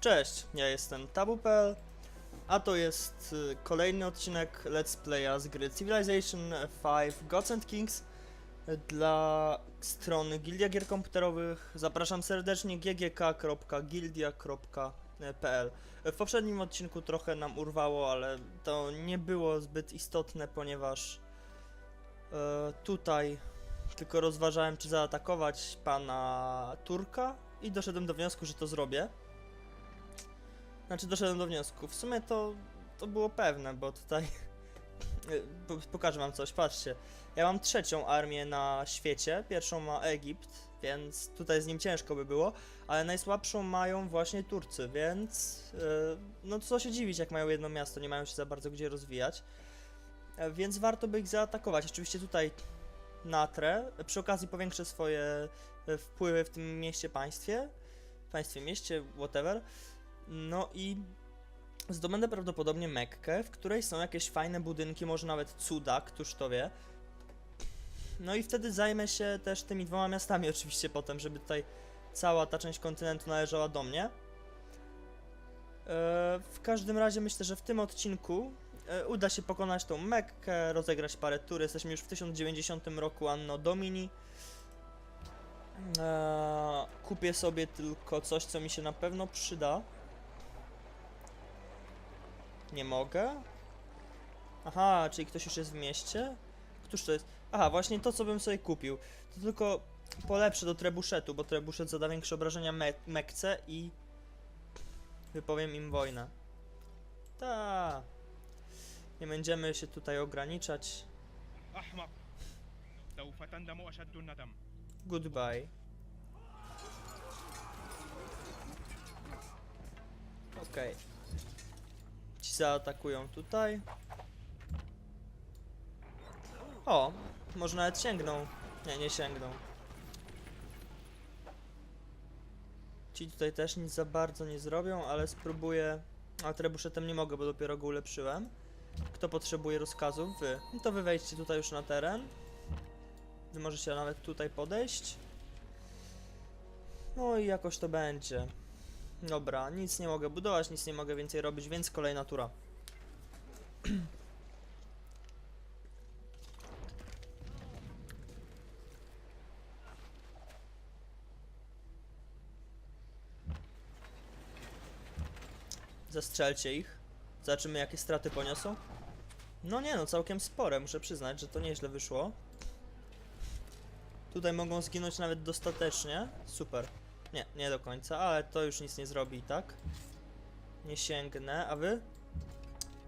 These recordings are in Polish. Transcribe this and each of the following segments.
Cześć, ja jestem Tabu.pl, a to jest y, kolejny odcinek Let's Playa z gry Civilization 5 Gods and Kings dla strony Gildia Gier Komputerowych. Zapraszam serdecznie ggk.gildia.pl W poprzednim odcinku trochę nam urwało, ale to nie było zbyt istotne, ponieważ tutaj tylko rozważałem, czy zaatakować pana Turka i doszedłem do wniosku, że to zrobię. Znaczy doszedłem do wniosku. W sumie to, to było pewne, bo tutaj po- pokażę wam coś, patrzcie. Ja mam trzecią armię na świecie, pierwszą ma Egipt, więc tutaj z nim ciężko by było, ale najsłabszą mają właśnie Turcy, więc yy, no co się dziwić, jak mają jedno miasto, nie mają się za bardzo gdzie rozwijać. E, Więc warto by ich zaatakować. Oczywiście tutaj natrę, przy okazji powiększę swoje e, wpływy w tym mieście, państwie, państwie, mieście, whatever. No i zdobędę prawdopodobnie Mekkę, w której są jakieś fajne budynki, może nawet cuda, któż to wie. No i wtedy zajmę się też tymi dwoma miastami oczywiście potem, żeby tutaj cała ta część kontynentu należała do mnie. E, W każdym razie myślę, że w tym odcinku uda się pokonać tą Mekkę, rozegrać parę tur. Jesteśmy już w 1090 roku Anno Domini. Eee, kupię sobie tylko coś, co mi się na pewno przyda. Nie mogę? Aha, czyli ktoś już jest w mieście? Któż to jest? Aha, właśnie to, co bym sobie kupił. To tylko polepszę do trebuszetu, bo trebuszet zada większe obrażenia me Mekce i wypowiem im wojnę. Ta. Nie będziemy się tutaj ograniczać. Goodbye. Okej. Ci zaatakują tutaj. O, może nawet sięgną. Nie, nie sięgną. Ci tutaj też nic za bardzo nie zrobią, ale spróbuję... A trebusze tym nie mogę, bo dopiero go ulepszyłem. Kto potrzebuje rozkazów? Wy. No to wy wejdźcie tutaj już na teren. Wy możecie nawet tutaj podejść. No i jakoś to będzie. Dobra, nic nie mogę budować, nic nie mogę więcej robić, więc kolejna tura. Zastrzelcie ich. Zobaczymy jakie straty poniosą. No nie no, całkiem spore, muszę przyznać, że to nieźle wyszło. Tutaj mogą zginąć nawet dostatecznie. Super. Nie, nie do końca, ale to już nic nie zrobi, tak? Nie sięgnę, a wy?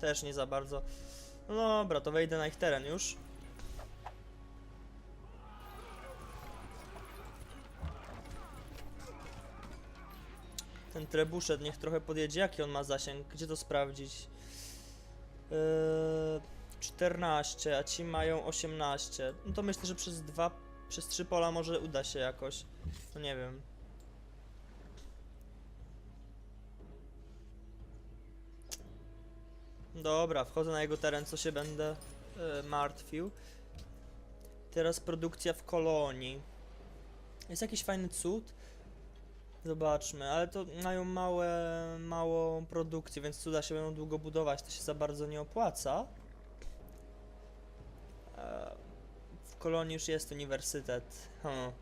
Też nie za bardzo. No dobra, to wejdę na ich teren już. Ten trebuszet niech trochę podjedzie. Jaki on ma zasięg? Gdzie to sprawdzić? Yy, 14, a ci mają 18. No to myślę, że przez dwa, przez trzy pola może uda się jakoś. No nie wiem. Dobra, wchodzę na jego teren, co się będę e, martwił. Teraz produkcja w kolonii. Jest jakiś fajny cud? Zobaczmy, ale to mają małe, małą produkcję, więc cuda się będą długo budować, to się za bardzo nie opłaca. E, w kolonii już jest uniwersytet. Hmm.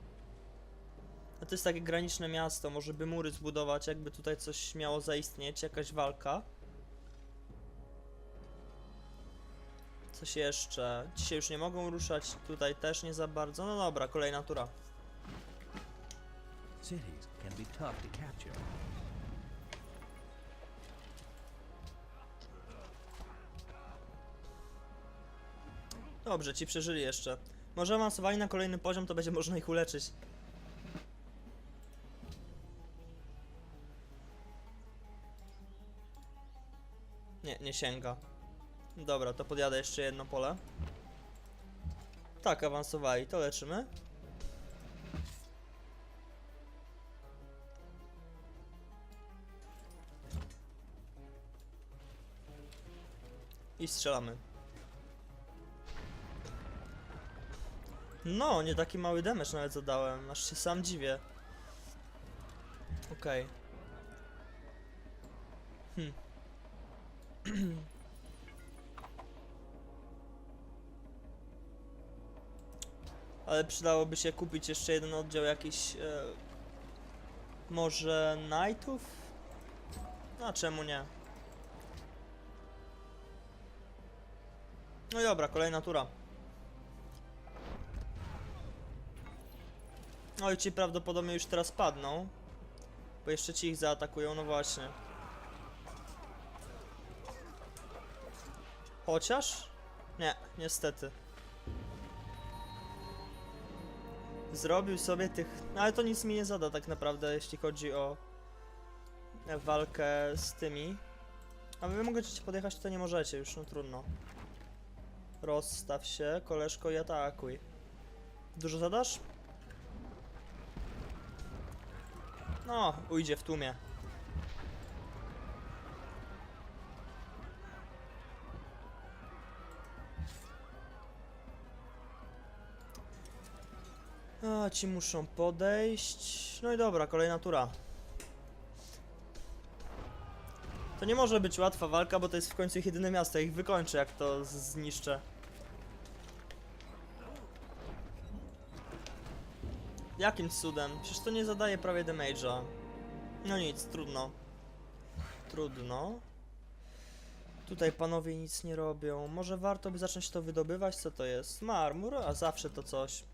No to jest takie graniczne miasto, może by mury zbudować, jakby tutaj coś miało zaistnieć, jakaś walka. Coś jeszcze. Dzisiaj już nie mogą ruszać, tutaj też nie za bardzo. No dobra, kolejna tura. Cities can be tough to capture. Dobrze, ci przeżyli jeszcze. Może awansowali na kolejny poziom, to będzie można ich uleczyć. Nie, nie sięga. Dobra, to podjadę jeszcze jedno pole. Tak, awansowali, to leczymy. I strzelamy. No, nie taki mały damage nawet zadałem, aż się sam dziwię. Okej. Hmm. Ale przydałoby się kupić jeszcze jeden oddział jakiś... E, może Knightów? No czemu nie? No dobra, kolejna tura. No i ci prawdopodobnie już teraz padną. Bo jeszcze ci ich zaatakują, no właśnie. Chociaż? Nie, niestety. Zrobił sobie tych... No ale to nic mi nie zada tak naprawdę, jeśli chodzi o walkę z tymi. A wy możecie podjechać, to nie możecie już, no trudno. Rozstaw się, koleżko, i atakuj. Dużo zadasz? No, ujdzie w tłumie. A, ci muszą podejść. No i dobra, kolejna tura. To nie może być łatwa walka, bo to jest w końcu ich jedyne miasto. Ja ich wykończę, jak to zniszczę. Jakim cudem? Przecież to nie zadaje prawie damage'a. No nic, trudno. Trudno. Tutaj panowie nic nie robią. Może warto by zacząć to wydobywać? Co to jest? Marmur? A zawsze to coś.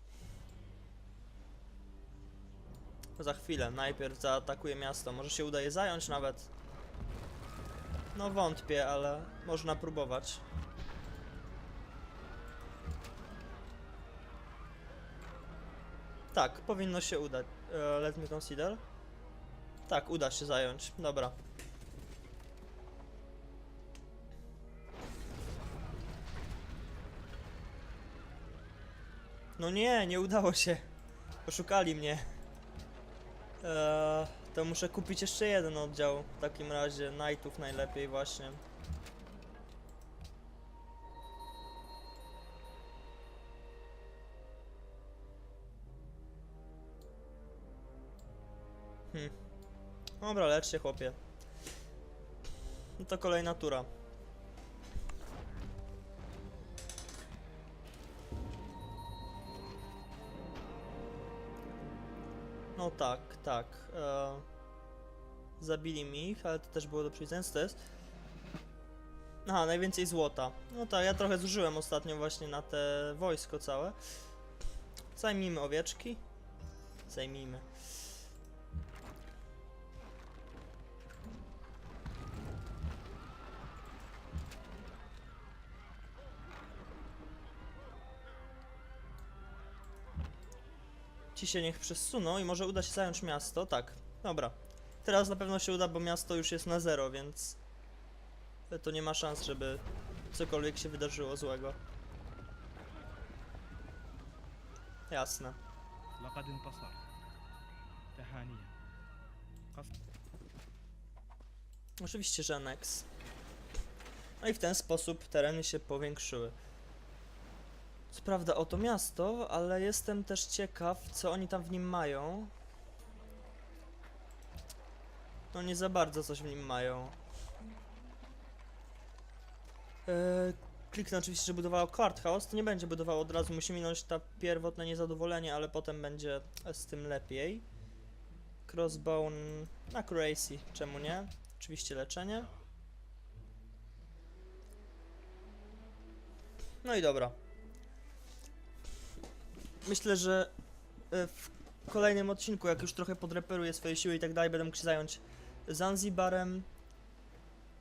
Za chwilę. Najpierw zaatakuję miasto. Może się uda je zająć nawet. No wątpię, ale można próbować. Tak, powinno się udać. E, let me consider. Tak, uda się zająć. Dobra. No nie, nie udało się. Oszukali mnie. Eee, to muszę kupić jeszcze jeden oddział. W takim razie Knightów najlepiej właśnie. Hmm. Dobra, lecz się chłopie. No to kolejna tura. No tak, tak. E, zabili mi ich, ale to też było do przewidzenia. Co to jest? Aha, najwięcej złota. No tak, ja trochę zużyłem ostatnio właśnie na te wojsko całe. Zajmijmy owieczki. Zajmijmy. Ci się niech przesuną i może uda się zająć miasto. Tak, dobra. Teraz na pewno się uda, bo miasto już jest na zero, więc to nie ma szans, żeby cokolwiek się wydarzyło złego. Jasne. لقد انتصر تهانيا قصد Oczywiście, że aneks. No i w ten sposób tereny się powiększyły. Co prawda oto miasto, ale jestem też ciekaw, co oni tam w nim mają. No nie za bardzo coś w nim mają. Eee, kliknę oczywiście, że budowało Card House, to nie będzie budowało od razu, musi minąć ta pierwotne niezadowolenie, ale potem będzie z tym lepiej. Crossbone, accuracy, czemu nie? Oczywiście leczenie. No i dobra. Myślę, że e, w kolejnym odcinku, jak już trochę podreperuję swoje siły i tak dalej, będę mógł się zająć Zanzibarem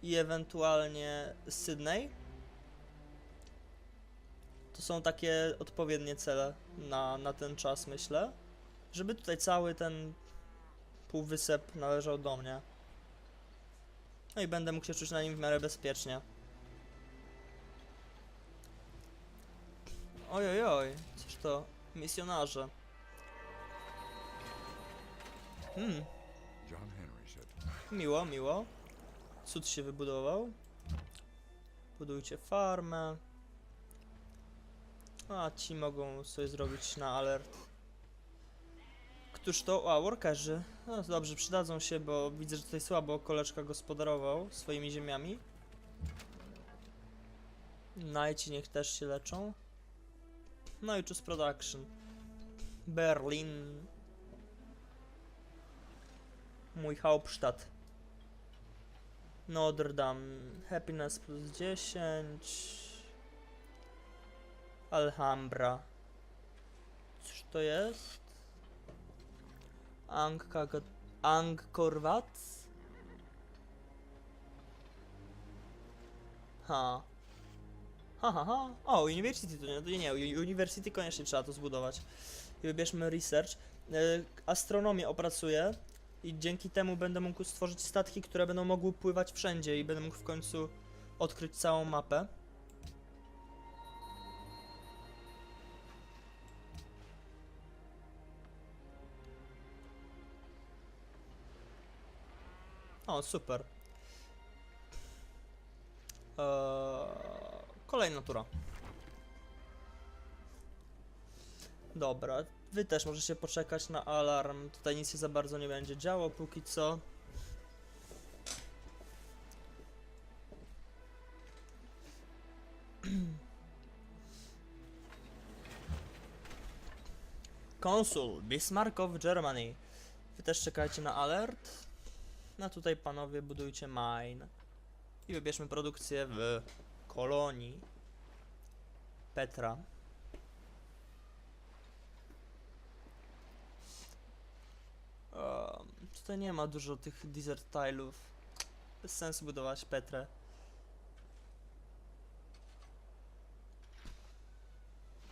i ewentualnie Sydney. To są takie odpowiednie cele na, na ten czas, myślę. Żeby tutaj cały ten półwysep należał do mnie. No i będę mógł się czuć na nim w miarę bezpiecznie. Oj, oj, oj, cóż to misjonarze. Hmm, miło, miło. Cud się wybudował. Budujcie farmę. A ci mogą sobie zrobić na alert. Któż to? A, workerzy. No dobrze, przydadzą się, bo widzę, że tutaj słabo koleżka gospodarował swoimi ziemiami. Najci niech też się leczą. No i Choose Production. Berlin. Mój Hauptstadt. Notre Dame. Happiness plus 10. Alhambra. Cóż to jest? Angkor Wat? Ha. Ha, ha, ha. O, University to nie, nie, nie, Uni- University koniecznie trzeba to zbudować. I wybierzmy Research. E, astronomię opracuję i dzięki temu będę mógł stworzyć statki, które będą mogły pływać wszędzie i będę mógł w końcu odkryć całą mapę. O, super. Eee, kolejna tura. Dobra, wy też możecie poczekać na alarm. Tutaj nic się za bardzo nie będzie działo póki co. Konsul Bismarck of Germany. Wy też czekajcie na alert. No tutaj panowie budujcie mine. I wybierzmy produkcję w kolonii Petra. Um, tutaj nie ma dużo tych desert tile'ów. Bez sensu budować Petrę.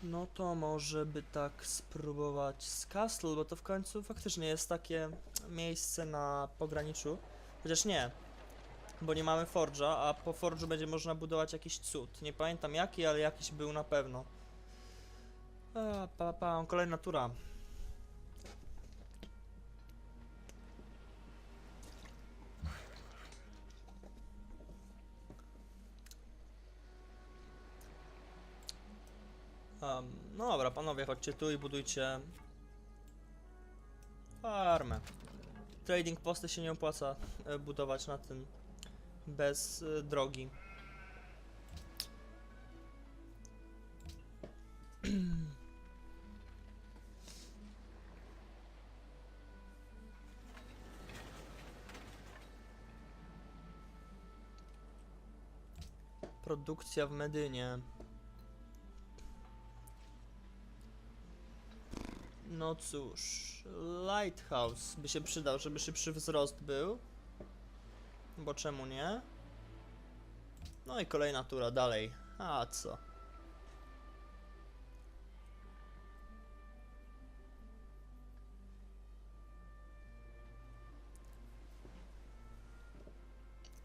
No to może by tak spróbować z Castle, bo to w końcu faktycznie jest takie miejsce na pograniczu. Chociaż nie, bo nie mamy Forge'a, a po Forge'u będzie można budować jakiś cud. Nie pamiętam jaki, ale jakiś był na pewno. A, pa, pa, kolejna tura. Um, no dobra, panowie, chodźcie tu i budujcie farmę. Trading posty się nie opłaca e, budować na tym bez e, drogi. Produkcja w Medynie. No cóż, Lighthouse by się przydał, żeby szybszy wzrost był. Bo czemu nie? No i kolejna tura dalej. A co?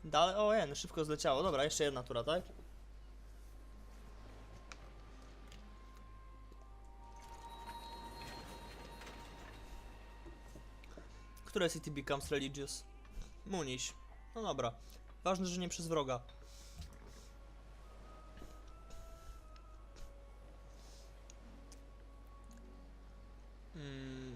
Dalej, o jen, szybko zleciało. Dobra, jeszcze jedna tura, tak? Które city becomes religious? Muniś. No dobra. Ważne, że nie przez wroga. Mm,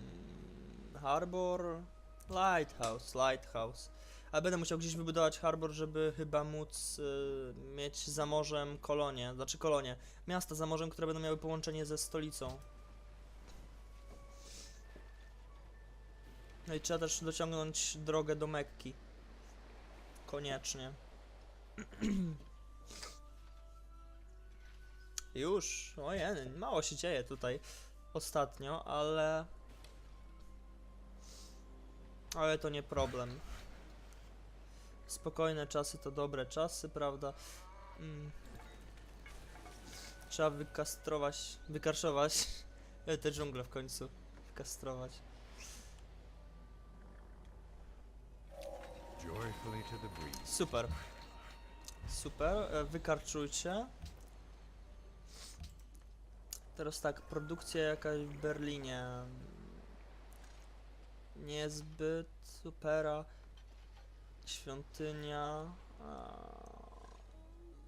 harbor. Lighthouse, lighthouse. Ale będę musiał gdzieś wybudować harbor, żeby chyba móc y, mieć za morzem kolonie, znaczy kolonie, miasta za morzem, które będą miały połączenie ze stolicą. No i trzeba też dociągnąć drogę do Mekki. Koniecznie. Już, ojej, mało się dzieje tutaj ostatnio, ale... Ale to nie problem. Spokojne czasy to dobre czasy, prawda? Mm. Trzeba wykastrować, wykarszować te dżungle w końcu. Wykastrować. Super. Super, e, wykarczujcie. Teraz tak, produkcja jakaś w Berlinie. Niezbyt supera. Świątynia.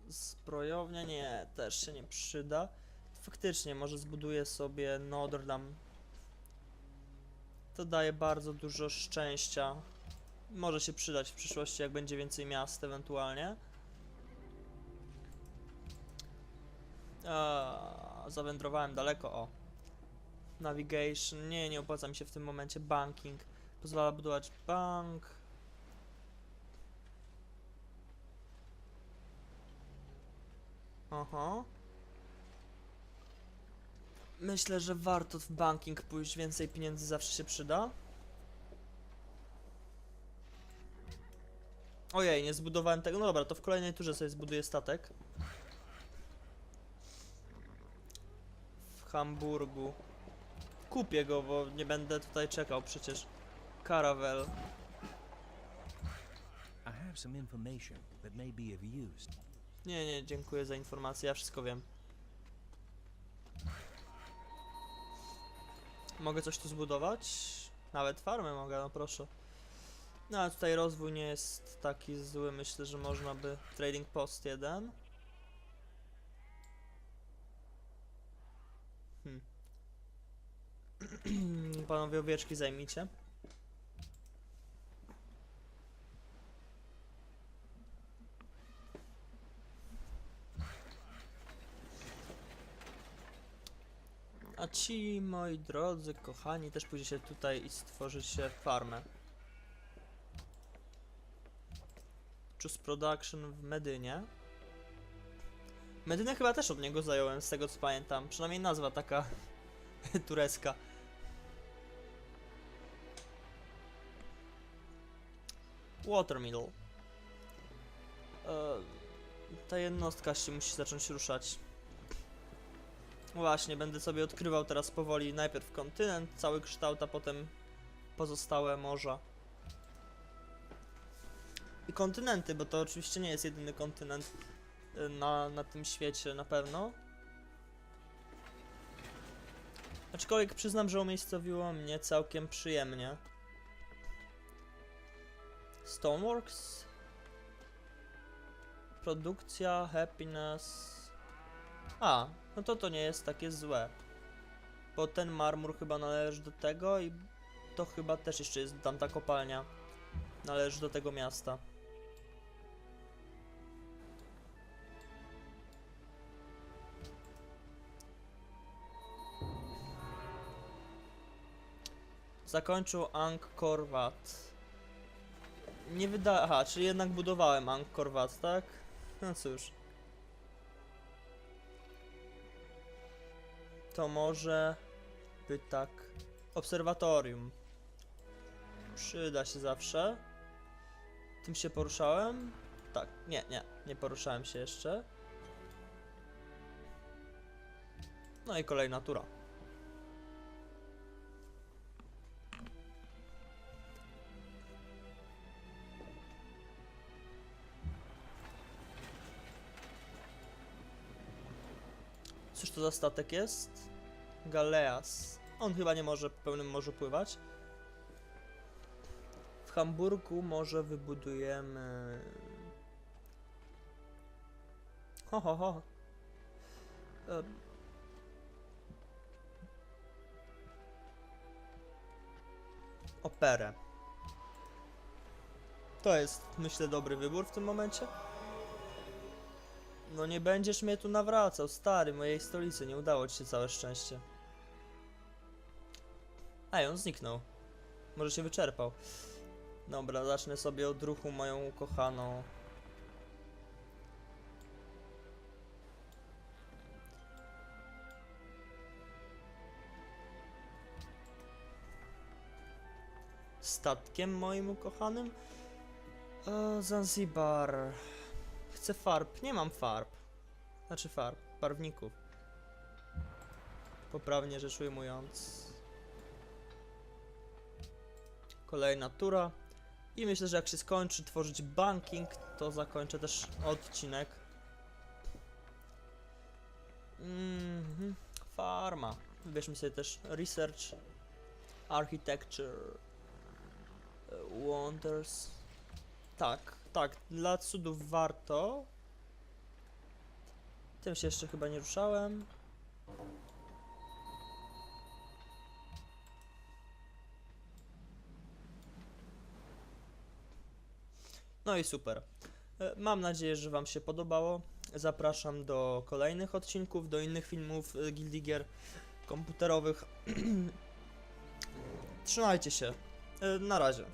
Zbrojownia nie, też się nie przyda. faktycznie, może zbuduję sobie Notre Dame. To daje bardzo dużo szczęścia. Może się przydać w przyszłości, jak będzie więcej miast ewentualnie. Eee, zawędrowałem daleko, o. Navigation, nie, nie opłaca mi się w tym momencie. Banking, pozwala budować bank. Aha. Myślę, że warto w banking pójść, więcej pieniędzy zawsze się przyda. Ojej, nie zbudowałem tego. No dobra, to w kolejnej turze sobie zbuduję statek. W Hamburgu. Kupię go, bo nie będę tutaj czekał przecież. Caravel. I have some information that may be of use. Nie, nie, dziękuję za informację, ja wszystko wiem. Mogę coś tu zbudować? Nawet farmę mogę, no proszę. No ale tutaj rozwój nie jest taki zły, myślę, że można by... Trading Post 1. Hmm. Panowie owieczki zajmijcie. A ci, moi drodzy, kochani, też pójdziecie tutaj i stworzycie farmę. Choose Production w Medynie. Medynę chyba też od niego zająłem, z tego co pamiętam. Przynajmniej nazwa taka turecka. Watermill. E, ta jednostka się musi zacząć ruszać. Właśnie, będę sobie odkrywał teraz powoli najpierw kontynent, cały kształt, a potem pozostałe morza. I kontynenty, bo to oczywiście nie jest jedyny kontynent y, na, na tym świecie na pewno. Aczkolwiek przyznam, że umiejscowiło mnie całkiem przyjemnie. Stoneworks? Produkcja, happiness... A, no to to nie jest takie złe. Bo ten marmur chyba należy do tego i to chyba też jeszcze jest tamta kopalnia. Należy do tego miasta. Zakończył Angkor Wat. Nie wyda... Aha, czyli jednak budowałem Angkor Wat, tak? No cóż. to może by tak. Obserwatorium. Przyda się zawsze. Tym się poruszałem? Tak, nie, nie, nie poruszałem się jeszcze. No i kolejna tura. Cóż to za statek jest? Galeas. On chyba nie może w pełnym morzu pływać. W Hamburgu może wybudujemy... Ho, ho, ho. Operę. To jest, myślę, dobry wybór w tym momencie. No nie będziesz mnie tu nawracał, stary, mojej stolicy, nie udało ci się całe szczęście. Ej, on zniknął. Może się wyczerpał. Dobra, zacznę sobie od ruchu moją ukochaną. Statkiem moim ukochanym? O, Zanzibar. Chcę farb. Nie mam farb. Znaczy farb. Barwników. Poprawnie rzecz ujmując. Kolejna tura. I myślę, że jak się skończy tworzyć banking, to zakończę też odcinek. Mhm. Farma. Wybierzmy sobie też research, architecture, wonders. Tak, tak, dla cudów warto. Tym się jeszcze chyba nie ruszałem. No i super. E, Mam nadzieję, że Wam się podobało. Zapraszam do kolejnych odcinków, do innych filmów e, Guildy Gear komputerowych. Trzymajcie się. E, Na razie.